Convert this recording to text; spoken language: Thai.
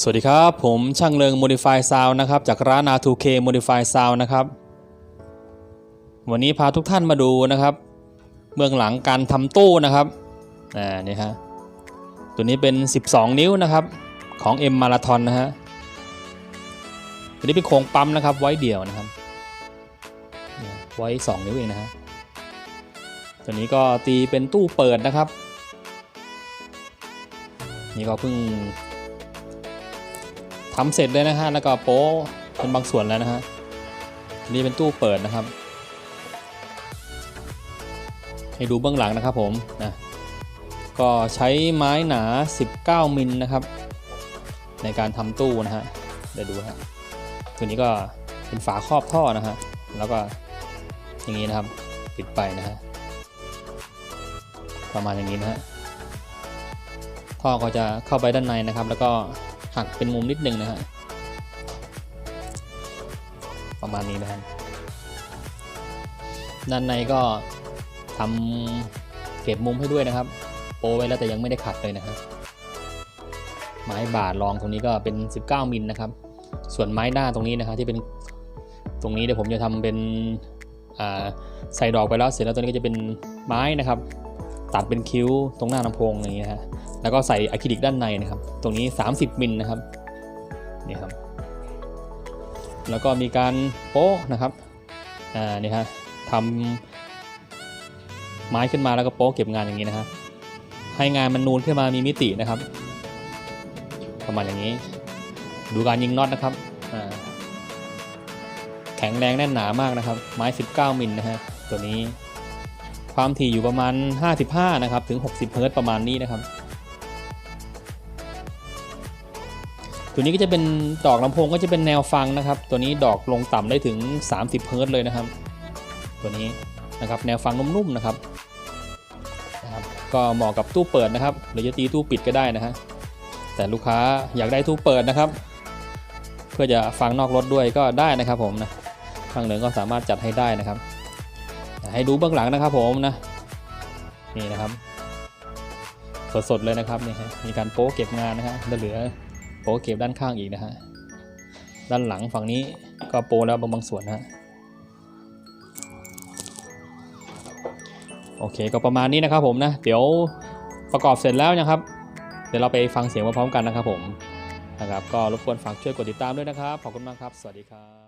สวัสดีครับ ผมช่างเริง Modify Sound นะครับ จากร้าน R2K Modify Sound นะครับ วันนี้พาทุกท่านมาดูนะครับเบื้องหลังการทำตู้นะครับอ่านี่ฮะตัวนี้เป็น 12 นิ้วนะครับของ M Marathon นะฮะตัวนี้เป็นโครงปั๊มนะครับไว้เดี่ยวนะครับ ไว้ 2 นิ้วเองนะฮะตัวนี้ก็ตีเป็นตู้เปิดนะครับ นี่ก็เพิ่ง ทำเสร็จเลยนะฮะแล้วก็โป๊เป็นบางส่วนแล้วนะฮะนี่เป็นตู้เปิดนะครับ ให้ดูเบื้องหลังนะครับผมนะก็ใช้ไม้หนา 19 มิลนะครับ ในการทำตู้นะฮะเดี๋ยวดูฮะตัวนี้ก็เป็นฝาครอบท่อนะฮะแล้วก็อย่างนี้นะครับปิดไปนะฮะประมาณอย่างนี้นะฮะท่อก็จะเข้าไปด้านในนะครับ แล้วก็ หักเป็นมุมนิดนึงนะฮะประมาณนี้นะครับด้านในก็ทำเก็บมุมให้ด้วยนะครับ โปไว้แล้วแต่ยังไม่ได้ขัดเลยนะครับ ไม้บาดรองตรงนี้ก็เป็น 19 มิลนะครับ ส่วนไม้หน้าตรงนี้นะครับที่เป็นตรงนี้เดี๋ยวผมจะทำเป็นใส่ดอกไปแล้วเสร็จแล้วตัวนี้ก็จะเป็นไม้นะครับ ตัดเป็นคิ้วตรงหน้าลำโพงอย่างนี้นะฮะแล้วก็ใส่อะคริลิกด้านในนะครับ ตรงนี้ 30มิลนะครับนี่ครับ แล้วก็มีการโป๊ะนะครับอ่านี่ฮะทำไม้ขึ้นมาแล้วก็โป๊ะเก็บงานอย่างนี้นะฮะให้งานมันนูนขึ้นมามีมิตินะครับประมาณอย่างนี้ ดูการยิงน็อตนะครับอ่าแข็งแรงแน่นหนามากนะครับ ไม้ 19มิลนะฮะตัวนี้ ความถี่อยู่ประมาณ 55 นะครับ ถึง 60เฮิรต์ประมาณนี้นะครับ ตัวนี้ก็จะเป็นดอกลำโพงก็จะเป็นแนวฟังนะครับ ตัวนี้ดอกลงต่ำได้ถึง 30เฮิรต์เลยนะครับ ตัวนี้นะครับแนวฟังนุ่มๆนะครับนะครับ ก็เหมาะกับตู้เปิดนะครับ หรือจะตีตู้ปิดก็ได้นะฮะ แต่ลูกค้าอยากได้ตู้เปิดนะครับ เพื่อจะฟังนอกรถด้วยก็ได้นะครับผมนะทางเหนือก็สามารถจัดให้ได้นะครับ ให้ดูเบื้องหลังนะครับผมนะนี่นะครับ สดๆเลยนะครับนี่ฮะมีการโป๊เก็บงานนะฮะแล้วเหลือโป๊เก็บด้านข้างอีกนะฮะด้านหลังฝั่งนี้ก็โปแล้วบางบางส่วนนะฮะโอเคก็ประมาณนี้นะครับผมนะเดี๋ยวประกอบเสร็จแล้วนะครับ เดี๋ยวเราไปฟังเสียงพร้อมกันนะครับผมนะครับก็รบกวนฝากช่วยกดติดตามด้วยนะครับ ขอบคุณมากครับ สวัสดีครับ